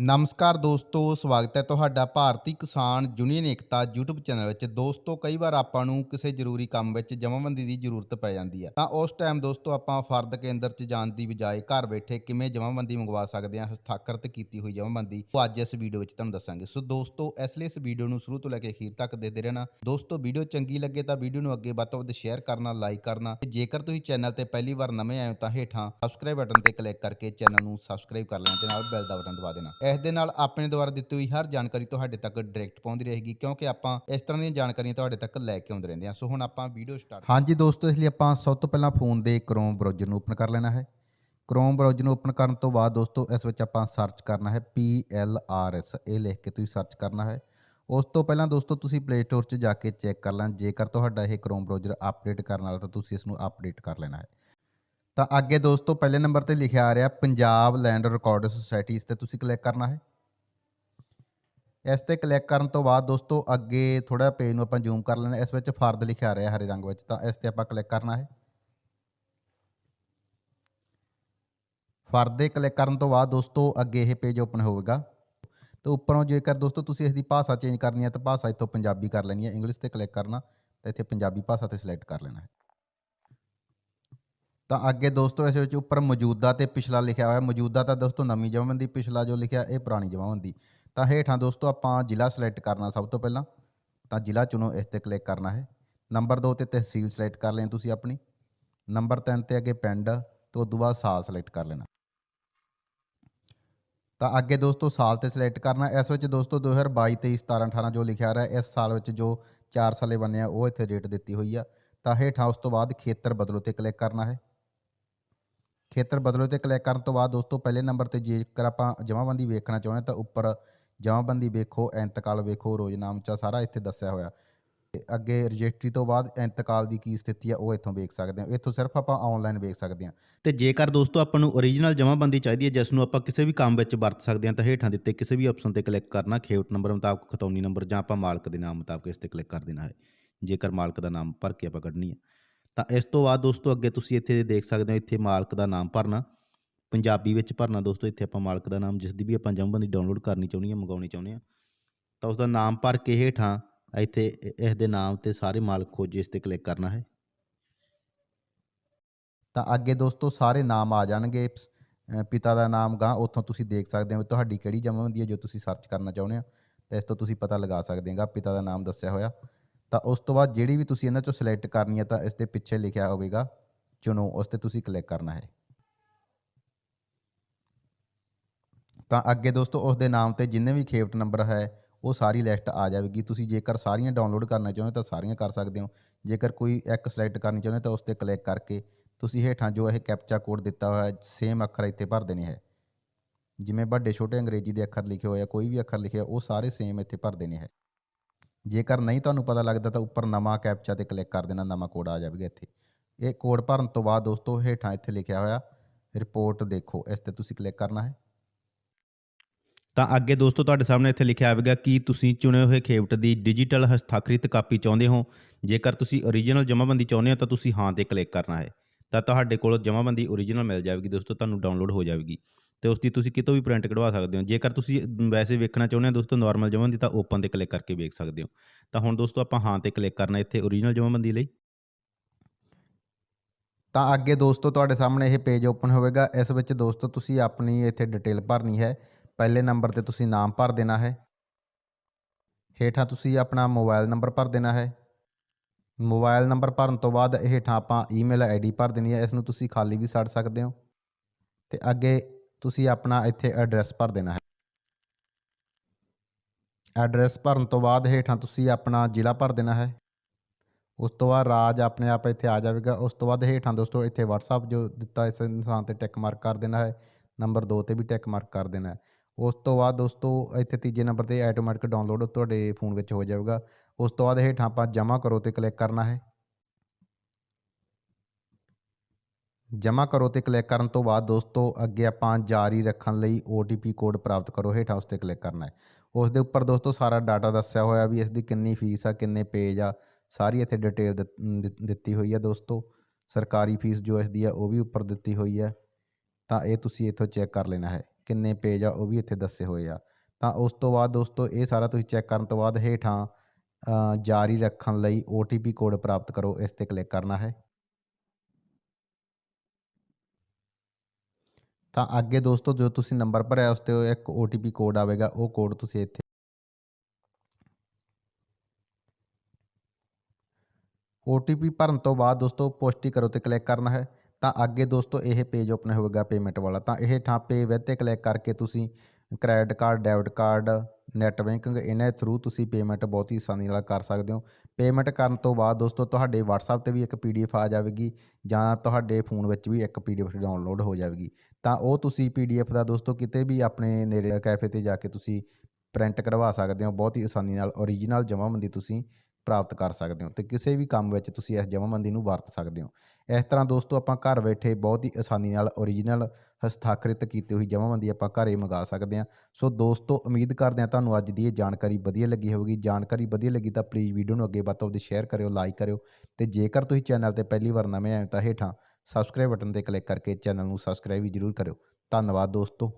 ਨਮਸਕਾਰ ਦੋਸਤੋ, ਸਵਾਗਤ ਹੈ ਤੁਹਾਡਾ ਭਾਰਤੀ ਕਿਸਾਨ ਯੂਨੀਅਨ ਏਕਤਾ YouTube ਚੈਨਲ ਵਿੱਚ। ਦੋਸਤੋ, ਕਈ ਵਾਰ ਆਪਾਂ ਨੂੰ ਕਿਸੇ ਜ਼ਰੂਰੀ ਕੰਮ ਵਿੱਚ ਜਮ੍ਹਾਂਬੰਦੀ ਦੀ ਜ਼ਰੂਰਤ ਪੈ ਜਾਂਦੀ ਹੈ। ਤਾਂ ਉਸ ਟਾਈਮ ਦੋਸਤੋ, ਆਪਾਂ ਫਰਦ ਕੇਂਦਰ 'ਚ ਜਾਣ ਦੀ ਬਜਾਏ ਘਰ ਬੈਠੇ ਕਿਵੇਂ ਜਮ੍ਹਾਂਬੰਦੀ ਮੰਗਵਾ ਸਕਦੇ ਹਾਂ, ਹਸਤਾਖਰਤ ਕੀਤੀ ਹੋਈ ਜਮ੍ਹਾਂਬੰਦੀ ਉਹ ਅੱਜ ਇਸ ਵੀਡੀਓ ਵਿੱਚ ਤੁਹਾਨੂੰ ਦੱਸਾਂਗੇ। ਸੋ ਦੋਸਤੋ, ਇਸ ਲਈ ਇਸ ਵੀਡੀਓ ਨੂੰ ਸ਼ੁਰੂ ਤੋਂ ਲੈ ਕੇ ਅਖੀਰ ਤੱਕ ਦੇਖਦੇ ਰਹਿਣਾ। ਦੋਸਤੋ ਵੀਡੀਓ ਚੰਗੀ ਲੱਗੇ ਤਾਂ ਵੀਡੀਓ ਨੂੰ ਅੱਗੇ ਵੱਧ ਤੋਂ ਵੱਧ ਸ਼ੇਅਰ ਕਰਨਾ ਲਾਈਕ ਕਰਨਾ। ਤੇ ਜੇਕਰ ਤੁਸੀਂ ਚੈਨਲ ਤੇ ਪਹਿਲੀ ਵਾਰ ਨਵੇਂ ਆਏ ਹੋ ਤਾਂ ਹੇਠਾਂ ਸਬਸਕ੍ਰਾਈਬ ਬਟਨ ਤੇ ਕਲਿੱਕ ਕਰਕੇ ਚੈਨਲ ਨੂੰ ਸਬਸਕ੍ਰਾਈਬ ਕਰ ਲੈਣਾ ਤੇ ਨਾਲ ਬੈਲ ਦਾ ਬਟਨ ਦਬਾ ਦੇਣਾ। ਇਸ ਦੇ ਨਾਲ ਆਪਣੇ ਦੁਆਰਾ ਦਿੱਤੀ ਹੋਈ ਹਰ ਜਾਣਕਾਰੀ ਤੁਹਾਡੇ ਤੱਕ ਡਾਇਰੈਕਟ ਪਹੁੰਚਦੀ ਰਹੇਗੀ, ਕਿਉਂਕਿ ਆਪਾਂ ਇਸ ਤਰ੍ਹਾਂ ਦੀਆਂ ਜਾਣਕਾਰੀਆਂ ਤੁਹਾਡੇ ਤੱਕ ਲੈ ਕੇ ਆਉਂਦੇ ਰਹਿੰਦੇ ਹਾਂ। ਸੋ ਹੁਣ ਆਪਾਂ ਵੀਡੀਓ ਸਟਾਰਟ ਹਾਂਜੀ ਦੋਸਤੋ, ਇਸ ਲਈ ਆਪਾਂ ਸਭ ਤੋਂ ਪਹਿਲਾਂ ਫੋਨ ਦੇ ਕ੍ਰੋਮ ਬ੍ਰਾਊਜ਼ਰ ਨੂੰ ਓਪਨ ਕਰ ਲੈਣਾ ਹੈ। ਕ੍ਰੋਮ ਬ੍ਰਾਊਜ਼ਰ ਨੂੰ ਓਪਨ ਕਰਨ ਤੋਂ ਬਾਅਦ ਦੋਸਤੋ, ਇਸ ਵਿੱਚ ਆਪਾਂ ਸਰਚ ਕਰਨਾ ਹੈ PLRS ਇਹ ਲਿਖ ਕੇ ਤੁਸੀਂ ਸਰਚ ਕਰਨਾ ਹੈ। ਉਸ ਤੋਂ ਪਹਿਲਾਂ ਦੋਸਤੋ, ਤੁਸੀਂ ਪਲੇ ਸਟੋਰ 'ਚ ਜਾ ਕੇ ਚੈੱਕ ਕਰ ਲੈਣ। ਜੇਕਰ ਤੁਹਾਡਾ ਇਹ ਕ੍ਰੋਮ ਬ੍ਰਾਊਜ਼ਰ ਅਪਡੇਟ ਕਰਨ ਵਾਲਾ ਤਾਂ ਤੁਸੀਂ ਇਸ ਨੂੰ ਅਪਡੇਟ ਕਰ ਲੈਣਾ ਹੈ। ਤਾਂ ਅੱਗੇ ਦੋਸਤੋ ਪਹਿਲੇ ਨੰਬਰ ਤੇ ਲਿਖਿਆ ਆ ਰਿਹਾ, ਪੰਜਾਬ ਲੈਂਡ ਰਿਕਾਰਡ ਸੁਸਾਇਟੀ ਇਸ ਤੇ ਤੁਸੀਂ ਕਲਿੱਕ ਕਰਨਾ ਹੈ। ਇਸ ਤੇ ਕਲਿੱਕ ਕਰਨ ਤੋਂ ਬਾਅਦ ਦੋਸਤੋ ਅੱਗੇ ਥੋੜਾ ਪੇਜ ਨੂੰ ਆਪਾਂ ਜ਼ੂਮ ਕਰ ਲੈਣਾ ਇਸ ਵਿੱਚ ਫਰਦ ਲਿਖਿਆ ਆ ਰਿਹਾ ਹਰੇ ਰੰਗ ਵਿੱਚ, ਤਾਂ ਇਸ ਤੇ ਆਪਾਂ ਕਲਿੱਕ ਕਰਨਾ ਹੈ। ਫਰਦ ਦੇ ਕਲਿੱਕ ਕਰਨ ਤੋਂ ਬਾਅਦ ਦੋਸਤੋ ਅੱਗੇ ਇਹ ਪੇਜ ਓਪਨ ਹੋਵੇਗਾ। ਤੇ ਉੱਪਰੋਂ ਜੇਕਰ ਦੋਸਤੋ ਤੁਸੀਂ ਇਸ ਦੀ ਭਾਸ਼ਾ ਚੇਂਜ ਕਰਨੀ ਹੈ, ਤਾਂ ਭਾਸ਼ਾ ਇੱਥੋਂ ਪੰਜਾਬੀ ਕਰ ਲੈਣੀ ਹੈ। ਇੰਗਲਿਸ਼ ਤੇ ਕਲਿੱਕ ਕਰਨਾ, ਤਾਂ ਇੱਥੇ ਪੰਜਾਬੀ ਭਾਸ਼ਾ ਤੇ ਸਿਲੈਕਟ ਕਰ ਲੈਣਾ ਹੈ। ਤਾਂ ਅੱਗੇ ਦੋਸਤੋ ਇਸ ਵਿੱਚ ਉੱਪਰ ਮੌਜੂਦਾ ਤੇ ਪਿਛਲਾ ਲਿਖਿਆ ਹੋਇਆ, ਮੌਜੂਦਾ ਤਾਂ ਦੋਸਤੋ ਨਵੀਂ ਜਮ੍ਹਾਂਬੰਦੀ ਪਿਛਲਾ ਜੋ ਲਿਖਿਆ ਇਹ ਪੁਰਾਣੀ ਜਮ੍ਹਾਂਬੰਦੀ ਤਾਂ ਹੇਠਾਂ ਦੋਸਤੋ ਆਪਾਂ ਜ਼ਿਲ੍ਹਾ ਸਿਲੈਕਟ ਕਰਨਾ ਸਭ ਤੋਂ ਪਹਿਲਾਂ, ਤਾਂ ਜ਼ਿਲ੍ਹਾ ਚੁਣੋ, ਇਸ ਤੇ ਕਲਿੱਕ ਕਰਨਾ ਹੈ। ਨੰਬਰ 2 ਤੇ ਤਹਿਸੀਲ ਸਿਲੈਕਟ ਕਰ ਲੈਣੀ ਤੁਸੀਂ ਆਪਣੀ। ਨੰਬਰ 3 ਤੇ ਅੱਗੇ ਪਿੰਡ, ਤੇ ਉਸ ਤੋਂ ਬਾਅਦ ਸਾਲ ਸਿਲੈਕਟ ਕਰ ਲੈਣਾ। ਤਾਂ ਅੱਗੇ ਦੋਸਤੋ ਸਾਲ ਤੇ ਸਿਲੈਕਟ ਕਰਨਾ, ਇਸ ਵਿੱਚ ਦੋਸਤੋ 2022 23 17 18 ਜੋ ਲਿਖਿਆ ਰਿਹਾ ਇਸ ਸਾਲ ਵਿੱਚ ਜੋ 4 ਸਾਲੇ ਬੰਨਿਆ ਉਹ ਇੱਥੇ ਰੇਟ ਦਿੱਤੀ ਹੋਈ ਆ। ਤਾਂ ਹੇਠਾਂ ਉਸ ਤੋਂ ਬਾਅਦ ਖੇਤਰ ਬਦਲੋ ਤੇ ਕਲਿੱਕ ਕਰਨਾ ਹੈ। ਖੇਤਰ ਬਦਲੋ ਤੇ ਕਲਿੱਕ ਕਰਨ ਤੋਂ ਬਾਅਦ ਦੋਸਤੋ ਪਹਿਲੇ ਨੰਬਰ ਤੇ ਜੇਕਰ ਆਪਾਂ ਜਮ੍ਹਾਂਬੰਦੀ ਵੇਖਣਾ ਚਾਹੁੰਦੇ ਤਾਂ ਉੱਪਰ ਜਮ੍ਹਾਂਬੰਦੀ ਵੇਖੋ ਇੰਤਕਾਲ ਵੇਖੋ ਰੋਜ਼ਨਾਮਚਾ ਸਾਰਾ ਇੱਥੇ ਦੱਸਿਆ ਹੋਇਆ। ਤੇ ਅੱਗੇ ਰਜਿਸਟਰੀ ਤੋਂ ਬਾਅਦ ਇੰਤਕਾਲ ਦੀ ਕੀ ਸਥਿਤੀ ਆ, ਉਹ ਇੱਥੋਂ ਵੇਖ ਸਕਦੇ ਹਾਂ। ਇੱਥੋਂ ਸਿਰਫ ਆਪਾਂ ਆਨਲਾਈਨ ਵੇਖ ਸਕਦੇ ਹਾਂ। ਤੇ ਜੇਕਰ ਦੋਸਤੋ ਆਪਾਂ ਨੂੰ ਓਰੀਜਨਲ ਜਮ੍ਹਾਂਬੰਦੀ ਚਾਹੀਦੀ ਹੈ ਜਿਸ ਨੂੰ ਆਪਾਂ ਕਿਸੇ ਵੀ ਕੰਮ ਵਿੱਚ ਵਰਤ ਸਕਦੇ ਹਾਂ, ਤਾਂ ਹੇਠਾਂ ਦਿੱਤੇ ਕਿਸੇ ਵੀ ਆਪਸ਼ਨ ਤੇ ਕਲਿੱਕ ਕਰਨਾ। ਖੇਵਟ ਨੰਬਰ ਮੁਤਾਬਕ, ਖਤੌਨੀ ਨੰਬਰ ਜਾਂ ਆਪਾਂ ਮਾਲਕ ਦੇ ਨਾਮ ਮੁਤਾਬਕ ਇਸ ਤੇ ਕਲਿੱਕ ਕਰ ਦੇਣਾ ਹੈ। ਜੇਕਰ ਮਾਲਕ ਦਾ ਨਾਮ ਭਰ ਕੇ ਆਪਾਂ ਕੱਢਣੀ ਹੈ। ਤਾਂ ਇਸ ਤੋਂ ਬਾਅਦ ਦੋਸਤੋ ਅੱਗੇ ਤੁਸੀਂ ਇੱਥੇ ਦੇਖ ਸਕਦੇ ਹੋ, ਇੱਥੇ ਮਾਲਕ ਦਾ ਨਾਮ ਭਰਨਾ। ਪੰਜਾਬੀ ਵਿੱਚ ਭਰਨਾ ਦੋਸਤੋ, ਇੱਥੇ ਆਪਾਂ ਮਾਲਕ ਦਾ ਨਾਮ ਜਿਸ ਦੀ ਵੀ ਆਪਾਂ ਜਮ੍ਹਾਂਬੰਦੀ ਡਾਊਨਲੋਡ ਕਰਨੀ ਚਾਹੁੰਦੇ ਹਾਂ, ਮੰਗਾਉਣੀ ਚਾਹੁੰਦੇ ਹਾਂ। ਤਾਂ ਉਸ ਦਾ ਨਾਮ ਭਰ ਕੇ ਹੇਠਾਂ ਇੱਥੇ ਇਸ ਦੇ ਨਾਮ ਤੇ ਸਾਰੇ ਮਾਲਕ ਖੋਜ, ਇਸ ਤੇ ਕਲਿੱਕ ਕਰਨਾ ਹੈ। ਤਾਂ ਅੱਗੇ ਦੋਸਤੋ ਸਾਰੇ ਨਾਮ ਆ ਜਾਣਗੇ। ਪਿਤਾ ਦਾ ਨਾਮ ਗਾ ਉੱਥੋਂ ਤੁਸੀਂ ਦੇਖ ਸਕਦੇ ਹੋ ਵੀ ਤੁਹਾਡੀ ਕਿਹੜੀ ਜਮ੍ਹਾਂ ਹੁੰਦੀ ਹੈ ਜੋ ਤੁਸੀਂ ਸਰਚ ਕਰਨਾ ਚਾਹੁੰਦੇ ਹੋ। ਤਾਂ ਇਸ ਤੋਂ ਤੁਸੀਂ ਪਤਾ ਲਗਾ ਸਕਦੇ ਹੋਗਾ ਪਿਤਾ ਦਾ ਨਾਮ ਦੱਸਿਆ ਹੋਇਆ। ਤਾਂ ਉਸ ਤੋਂ ਬਾਅਦ ਜਿਹੜੀ ਵੀ ਤੁਸੀਂ ਇਹਨਾਂ ਚੋਂ ਸਿਲੈਕਟ ਕਰਨੀ ਹੈ ਤਾਂ ਇਸ ਦੇ ਪਿੱਛੇ ਲਿਖਿਆ ਹੋਵੇਗਾ, ਚੁਣੋ, ਉਸ ਤੇ ਤੁਸੀਂ ਕਲਿੱਕ ਕਰਨਾ ਹੈ। ਤਾਂ ਅੱਗੇ ਦੋਸਤੋ, ਉਸ ਦੇ ਨਾਮ ਤੇ ਜਿੰਨੇ ਵੀ ਖੇਪਟ ਨੰਬਰ ਹੈ, ਉਹ ਸਾਰੀ ਲਿਸਟ ਆ ਜਾਵੇਗੀ। ਤੁਸੀਂ ਜੇਕਰ ਸਾਰੀਆਂ ਡਾਊਨਲੋਡ ਕਰਨਾ ਚਾਹੁੰਦੇ ਤਾਂ ਸਾਰੀਆਂ ਕਰ ਸਕਦੇ ਹੋ। ਜੇਕਰ ਕੋਈ ਇੱਕ ਸਿਲੈਕਟ ਕਰਨੀ ਚਾਹੁੰਦੇ ਤਾਂ ਉਸ ਤੇ ਕਲਿੱਕ ਕਰਕੇ ਤੁਸੀਂ ਹੇਠਾਂ ਜੋ ਇਹ ਕੈਪਚਾ ਕੋਡ ਦਿੱਤਾ ਹੋਇਆ ਹੈ ਸੇਮ ਅੱਖਰ ਇੱਥੇ ਭਰ ਦੇਣੇ ਹੈ। ਜਿਵੇਂ ਵੱਡੇ, ਛੋਟੇ ਅੰਗਰੇਜ਼ੀ ਦੇ ਅੱਖਰ ਲਿਖੇ ਹੋਏ ਆ, ਕੋਈ ਵੀ ਅੱਖਰ ਲਿਖਿਆ ਉਹ ਸਾਰੇ ਸੇਮ ਇੱਥੇ ਭਰ ਦੇਣੇ ਹੈ। ਜੇਕਰ ਨਹੀਂ ਤੁਹਾਨੂੰ ਪਤਾ ਲੱਗਦਾ ਤਾਂ ਉੱਪਰ ਨਵਾਂ ਕੈਪਚਾ ਤੇ ਕਲਿੱਕ ਕਰ ਦੇਣਾ, ਨਵਾਂ ਕੋਡ ਆ ਜਾਵੇਗਾ ਇੱਥੇ। ਇਹ ਕੋਡ ਭਰਨ ਤੋਂ ਬਾਅਦ ਦੋਸਤੋ ਹੇਠਾਂ ਇੱਥੇ ਲਿਖਿਆ ਹੋਇਆ, ਰਿਪੋਰਟ ਦੇਖੋ, ਇਸ ਤੇ ਤੁਸੀਂ ਕਲਿੱਕ ਕਰਨਾ ਹੈ। ਤਾਂ ਅੱਗੇ ਦੋਸਤੋ ਤੁਹਾਡੇ ਸਾਹਮਣੇ ਇੱਥੇ ਲਿਖਿਆ ਆਵੇਗਾ ਕਿ ਤੁਸੀਂ ਚੁਣੇ ਹੋਏ ਖੇਵਟ ਦੀ ਡਿਜੀਟਲ ਹਸਤਾਖਰਿਤ ਕਾਪੀ ਚਾਹੁੰਦੇ ਹੋ। ਜੇਕਰ ਤੁਸੀਂ ਓਰੀਜਨਲ ਜਮ੍ਹਾਂਬੰਦੀ ਚਾਹੁੰਦੇ ਹੋ ਤਾਂ ਤੁਸੀਂ ਹਾਂ ਤੇ ਕਲਿੱਕ ਕਰਨਾ ਹੈ। ਤਾਂ ਤੁਹਾਡੇ ਕੋਲ ਜਮ੍ਹਾਂਬੰਦੀ ਓਰੀਜਨਲ ਮਿਲ ਜਾਵੇਗੀ ਦੋਸਤੋ, ਤੁਹਾਨੂੰ ਡਾਊਨਲੋਡ ਹੋ ਜਾਵੇਗੀ। ਤੇ ਉਸ ਦੀ ਤੁਸੀਂ ਕਿਤੋਂ ਵੀ ਪ੍ਰਿੰਟ ਕਢਵਾ ਸਕਦੇ ਹੋ। ਜੇਕਰ ਤੁਸੀਂ ਵੈਸੇ ਵੇਖਣਾ ਚਾਹੁੰਦੇ ਹੋ ਦੋਸਤੋ ਨਾਰਮਲ ਦੀ, ਤਾਂ ਓਪਨ ਤੇ ਕਲਿੱਕ ਕਰਕੇ ਵੇਖ ਸਕਦੇ ਹੋ। ਤਾਂ ਹੁਣ ਦੋਸਤੋ ਆਪਾਂ ਹਾਂ ਤੇ ਕਲਿੱਕ ਕਰਨਾ ਇੱਥੇ ਓਰੀਜਨਲ ਜਮ੍ਹਾਂਬੰਦੀ ਲਈ। ਤਾਂ ਅੱਗੇ ਦੋਸਤੋ ਤੁਹਾਡੇ ਸਾਹਮਣੇ ਇਹ ਪੇਜ ਓਪਨ ਹੋਵੇਗਾ। ਇਸ ਵਿੱਚ ਦੋਸਤੋ ਤੁਸੀਂ ਆਪਣੀ ਇੱਥੇ ਡਿਟੇਲ ਭਰਨੀ ਹੈ। ਪਹਿਲੇ ਨੰਬਰ ਤੇ ਤੁਸੀਂ ਨਾਮ ਭਰ ਦੇਣਾ ਹੈ। ਹੇਠਾਂ ਤੁਸੀਂ ਆਪਣਾ ਮੋਬਾਈਲ ਨੰਬਰ ਭਰ ਦੇਣਾ ਹੈ। ਮੋਬਾਈਲ ਨੰਬਰ ਭਰਨ ਤੋਂ ਬਾਅਦ ਹੇਠਾਂ ਆਪਾਂ ਈਮੇਲ ਆਈਡੀ ਭਰ ਦੇਣੀ ਹੈ। ਇਸ ਨੂੰ ਤੁਸੀਂ ਖਾਲੀ ਵੀ ਛੱਡ ਸਕਦੇ ਹੋ। ਤੇ ਅੱਗੇ ਤੁਸੀਂ ਆਪਣਾ ਇੱਥੇ ਐਡਰੈਸ ਭਰ ਦੇਣਾ ਹੈ। ਐਡਰੈਸ ਭਰਨ ਤੋਂ ਬਾਅਦ ਹੇਠਾਂ ਤੁਸੀਂ ਆਪਣਾ ਜ਼ਿਲ੍ਹਾ ਭਰ ਦੇਣਾ ਹੈ। ਉਸ ਤੋਂ ਬਾਅਦ ਰਾਜ ਆਪਣੇ ਆਪ ਇੱਥੇ ਆ ਜਾਵੇਗਾ। ਉਸ ਤੋਂ ਬਾਅਦ ਹੇਠਾਂ ਦੋਸਤੋ ਇੱਥੇ WhatsApp ਜੋ ਦਿੱਤਾ ਇਸ ਇਨਸਾਨ ਤੇ ਟਿਕ ਮਾਰਕ ਕਰ ਦੇਣਾ ਹੈ। ਨੰਬਰ 2 ਤੇ ਵੀ ਟਿਕ ਮਾਰਕ ਕਰ ਦੇਣਾ ਹੈ। ਉਸ ਤੋਂ ਬਾਅਦ ਦੋਸਤੋ ਇੱਥੇ ਤੀਜੇ ਨੰਬਰ ਤੇ ਆਟੋਮੈਟਿਕ ਡਾਊਨਲੋਡ ਤੁਹਾਡੇ ਫੋਨ ਵਿੱਚ ਹੋ ਜਾਵੇਗਾ। ਉਸ ਤੋਂ ਬਾਅਦ ਹੇਠਾਂ ਆਪਾਂ ਜਮ੍ਹਾਂ ਕਰੋ ਤੇ ਕਲਿੱਕ ਕਰਨਾ ਹੈ। ਜਮ੍ਹਾਂ ਕਰੋ ਤੇ ਕਲਿੱਕ ਕਰਨ ਤੋਂ ਬਾਅਦ ਦੋਸਤੋ, ਅੱਗੇ ਆਪਾਂ ਜਾਰੀ ਰੱਖਣ ਲਈ OTP ਕੋਡ ਪ੍ਰਾਪਤ ਕਰੋ, ਹੇਠਾਂ ਉਸ ਤੇ ਕਲਿੱਕ ਕਰਨਾ ਹੈ। ਉਸ ਦੇ ਉੱਪਰ ਦੋਸਤੋ, ਸਾਰਾ ਡਾਟਾ ਦੱਸਿਆ ਹੋਇਆ ਵੀ ਇਸ ਦੀ ਕਿੰਨੀ ਫੀਸ ਆ, ਕਿੰਨੇ ਪੇਜ ਆ, ਸਾਰੀ ਇੱਥੇ ਡਿਟੇਲ ਦਿੱਤੀ ਹੋਈ ਆ ਦੋਸਤੋ। ਸਰਕਾਰੀ ਫੀਸ ਜੋ ਇਸ ਦੀ ਆ, ਉਹ ਵੀ ਉੱਪਰ ਦਿੱਤੀ ਹੋਈ ਹੈ ਤਾਂ ਇਹ ਤੁਸੀਂ ਇੱਥੋਂ ਚੈੱਕ ਕਰ ਲੈਣਾ ਹੈ, ਕਿੰਨੇ ਪੇਜ ਆ, ਉਹ ਵੀ ਇੱਥੇ ਦੱਸੇ ਹੋਏ ਆ। ਤਾਂ ਉਸ ਤੋਂ ਬਾਅਦ ਦੋਸਤੋ, ਇਹ ਸਾਰਾ ਤੁਸੀਂ ਚੈੱਕ ਕਰਨ ਤੋਂ ਬਾਅਦ ਹੇਠਾਂ ਜਾਰੀ ਰੱਖਣ ਲਈ OTP ਕੋਡ ਪ੍ਰਾਪਤ ਕਰੋ, ਇਸ ਤੇ ਕਲਿੱਕ ਕਰਨਾ ਹੈ। ਤਾਂ ਅੱਗੇ ਦੋਸਤੋ ਜੋ ਤੁਸੀਂ ਨੰਬਰ ਭਰਿਆ ਉਸ ਤੇ ਇੱਕ OTP ਕੋਡ ਆਵੇਗਾ, ਉਹ ਕੋਡ ਤੁਸੀਂ ਇੱਥੇ OTP ਭਰਨ ਤੋਂ ਬਾਅਦ ਦੋਸਤੋ, ਪੁਸ਼ਟੀ ਕਰੋ ਤੇ ਕਲਿੱਕ ਕਰਨਾ ਹੈ। ਤਾਂ ਅੱਗੇ ਦੋਸਤੋ ਇਹ ਪੇਜ ਓਪਨ ਹੋਵੇਗਾ ਪੇਮੈਂਟ ਵਾਲਾ। ਤਾਂ ਇਹ ਥਾਂ ਪੇ ਵਿਦ ਤੇ ਕਲਿੱਕ ਕਰਕੇ ਤੁਸੀਂ credit card debit card net banking ਇਹਨਾਂ ਥਰੂ ਤੁਸੀਂ ਪੇਮੈਂਟ ਬਹੁਤ ਹੀ ਆਸਾਨੀ ਨਾਲ ਕਰ ਸਕਦੇ ਹੋ। ਪੇਮੈਂਟ ਕਰਨ ਤੋਂ ਬਾਅਦ ਦੋਸਤੋ ਤੁਹਾਡੇ WhatsApp ਤੇ ਵੀ ਇੱਕ PDF ਆ ਜਾਵੇਗੀ ਜਾਂ ਤੁਹਾਡੇ ਫੋਨ ਵਿੱਚ ਵੀ ਇੱਕ PDF ਡਾਊਨਲੋਡ ਹੋ ਜਾਵੇਗੀ। ਤਾਂ ਉਹ ਤੁਸੀਂ PDF ਦਾ ਦੋਸਤੋ ਕਿਤੇ ਵੀ ਆਪਣੇ ਨੇੜੇ ਕੈਫੇ ਤੇ ਜਾ ਕੇ ਤੁਸੀਂ ਪ੍ਰਿੰਟ ਕਢਵਾ ਸਕਦੇ ਹੋ। ਬਹੁਤ ਹੀ ਆਸਾਨੀ ਨਾਲ ਓਰੀਜਨਲ ਜਮ੍ਹਾਂਬੰਦੀ ਤੁਸੀਂ ਪ੍ਰਾਪਤ ਕਰ ਸਕਦੇ ਹੋ ਤੇ ਕਿਸੇ ਵੀ ਕੰਮ ਵਿੱਚ ਤੁਸੀਂ ਇਸ ਜਮ੍ਹਾਂਬੰਦੀ ਨੂੰ ਵਰਤ ਸਕਦੇ ਹੋ। ਇਸ ਤਰ੍ਹਾਂ ਦੋਸਤੋ ਆਪਾਂ ਘਰ ਬੈਠੇ ਬਹੁਤ ਹੀ ਆਸਾਨੀ ਨਾਲ ਓਰੀਜਨਲ ਹਸਤਾਖਰਿਤ ਕੀਤੀ ਹੋਈ ਜਮ੍ਹਾਂਬੰਦੀ ਆਪਾਂ ਘਰੇ ਮੰਗਾ ਸਕਦੇ ਹਾਂ। ਸੋ ਦੋਸਤੋ ਉਮੀਦ ਕਰਦੇ ਹਾਂ ਤੁਹਾਨੂੰ ਅੱਜ ਦੀ ਇਹ ਜਾਣਕਾਰੀ ਵਧੀਆ ਲੱਗੀ ਹੋਵੇਗੀ। ਜਾਣਕਾਰੀ ਵਧੀਆ ਲੱਗੀ ਤਾਂ ਪਲੀਜ਼ ਵੀਡੀਓ ਨੂੰ ਅੱਗੇ ਵੱਧ ਤੋਂ ਵੱਧ ਸ਼ੇਅਰ ਕਰਿਓ ਲਾਈਕ ਕਰਿਓ ਤੇ ਜੇਕਰ ਤੁਸੀਂ ਚੈਨਲ ਤੇ ਪਹਿਲੀ ਵਾਰ ਨਵੇਂ ਆਏ ਤਾਂ ਹੇਠਾਂ ਸਬਸਕ੍ਰਾਈਬ ਬਟਨ ਤੇ ਕਲਿੱਕ ਕਰਕੇ ਚੈਨਲ ਨੂੰ ਸਬਸਕ੍ਰਾਈਬ ਵੀ ਜ਼ਰੂਰ ਕਰਿਓ। ਧੰਨਵਾਦ ਦੋਸਤੋ।